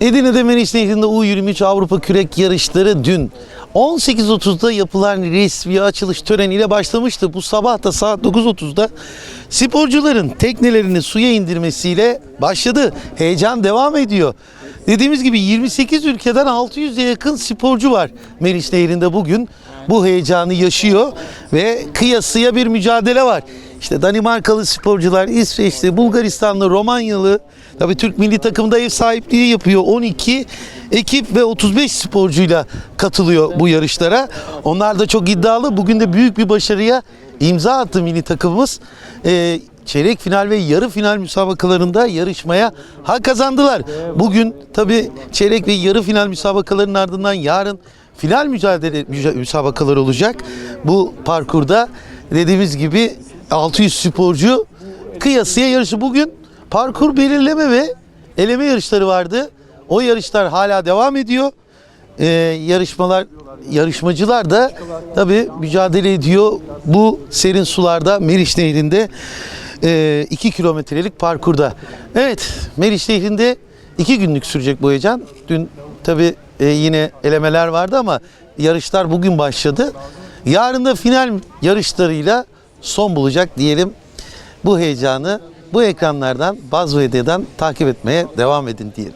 Edirne'de Meriç Nehri'nde U23 Avrupa Kürek Yarışları dün 18.30'da yapılan resmi açılış töreniyle başlamıştı. Bu sabah da saat 9.30'da sporcuların teknelerini suya indirmesiyle başladı. Heyecan devam ediyor. Dediğimiz gibi 28 ülkeden 600'e yakın sporcu var Meriç Nehri'nde bugün. Bu heyecanı yaşıyor ve kıyasıya bir mücadele var. İşte Danimarkalı sporcular, İsveçli, Bulgaristanlı, Romanyalı, tabii Türk milli takımda ev sahipliği yapıyor. 12 ekip ve 35 sporcuyla katılıyor bu yarışlara. Onlar da çok iddialı. Bugün de büyük bir başarıya imza attı milli takımımız. Ee, çeyrek final ve yarı final müsabakalarında yarışmaya hak kazandılar. Bugün tabii çeyrek ve yarı final müsabakalarının ardından yarın final mücadele müca- müsabakaları olacak. Bu parkurda dediğimiz gibi 600 sporcu kıyasıya yarışı. Bugün parkur belirleme ve eleme yarışları vardı. O yarışlar hala devam ediyor. Ee, yarışmalar yarışmacılar da tabii mücadele ediyor bu serin sularda Meriç Nehri'nde 2 kilometrelik parkurda. Evet Meriç Nehri'nde 2 günlük sürecek bu heyecan. Dün tabii e, yine elemeler vardı ama yarışlar bugün başladı. Yarın da final yarışlarıyla son bulacak diyelim. Bu heyecanı bu ekranlardan Baz Medya'dan takip etmeye devam edin diyelim.